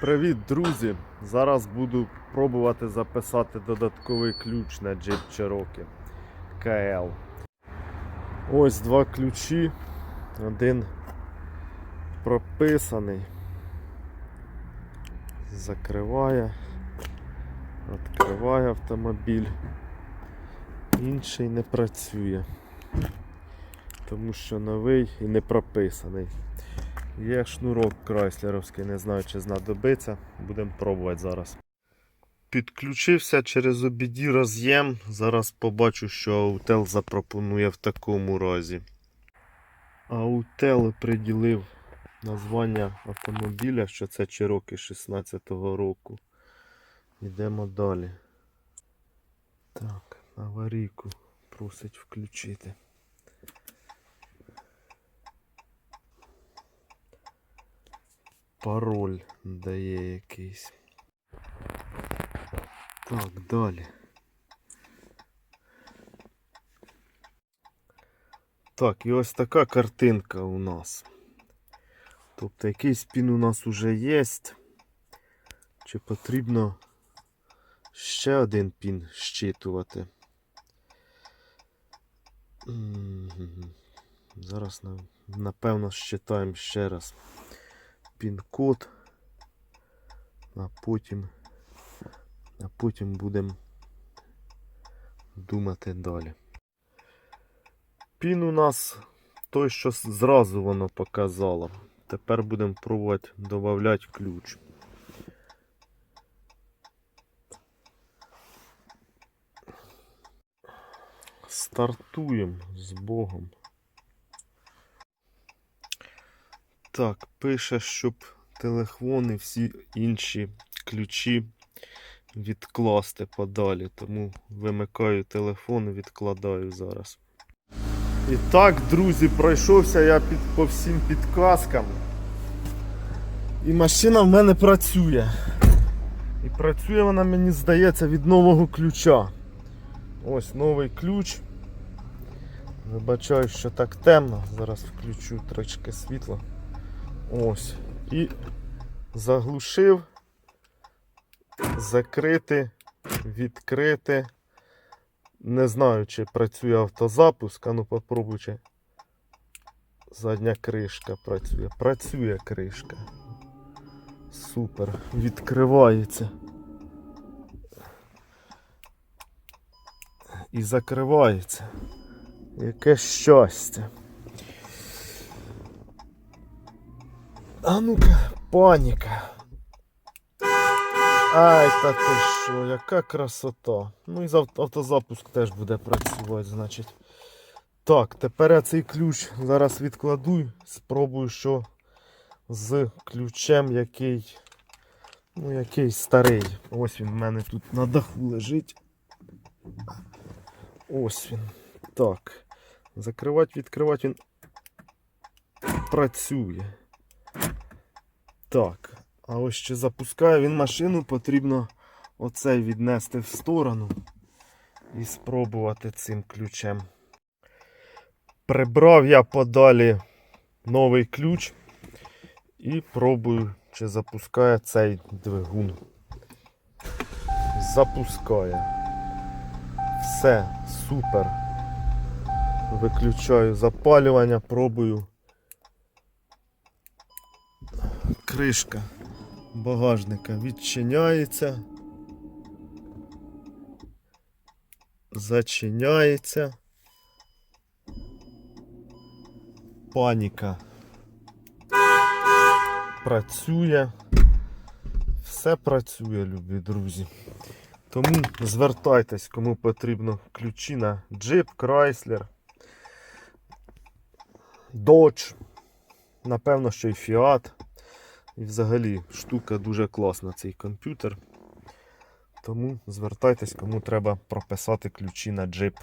Привіт, друзі! Зараз буду пробувати записати додатковий ключ на Jeep Cherokee KL. Ось два ключі. Один прописаний. Закриває, відкриває автомобіль. Інший не працює. Тому що новий і не прописаний. Є шнурок крайслеровський, не знаю, чи знадобиться. Будемо пробувати зараз. Підключився через OBD роз'єм. Зараз побачу, що Autel запропонує в такому разі. Autel приділив названня автомобіля, що це Cherokee 16-го року. Йдемо далі. Так, аварійку просить включити. Пароль дає якийсь. Так, далі. Так, і ось така картинка у нас. Тобто якийсь пін у нас уже є. Чи потрібно ще один пін щитувати? Зараз напевно щитаємо ще раз пін-код, а потім, а потім будемо думати далі. Пін у нас той, що зразу воно показало. Тепер будемо пробувати додати ключ. Стартуємо з Богом. Так, пише, щоб телефони, всі інші ключі відкласти подалі. Тому вимикаю телефон і відкладаю зараз. І так, друзі, пройшовся я під, по всім підказкам. І машина в мене працює. І працює вона, мені здається, від нового ключа. Ось новий ключ. Вибачаю, що так темно. Зараз включу трошки світла. Ось. І заглушив, закрити, відкрити. Не знаю, чи працює автозапуск, а ну попробуй, чи задня кришка працює. Працює кришка. Супер. Відкривається. І закривається. Яке щастя. А ну-ка, паніка. Ай, та ти що, яка красота. Ну і автозапуск теж буде працювати, значить. Так, тепер я цей ключ зараз відкладу, спробую, що з ключем, який. Ну, який старий. Ось він в мене тут на даху лежить. Ось він. Так. Закривати, відкривати він працює. Так, а ось ще запускає він машину, потрібно оцей віднести в сторону і спробувати цим ключем. Прибрав я подалі новий ключ і пробую, чи запускає цей двигун. Запускає. Все, супер. Виключаю запалювання, пробую. Кришка багажника відчиняється, зачиняється. Паніка працює. Все працює, любі друзі. Тому звертайтесь, кому потрібно ключі на Jeep, Chrysler, Dodge, напевно, що й Fiat. І взагалі штука дуже класна цей комп'ютер. Тому звертайтесь, кому треба прописати ключі на джип.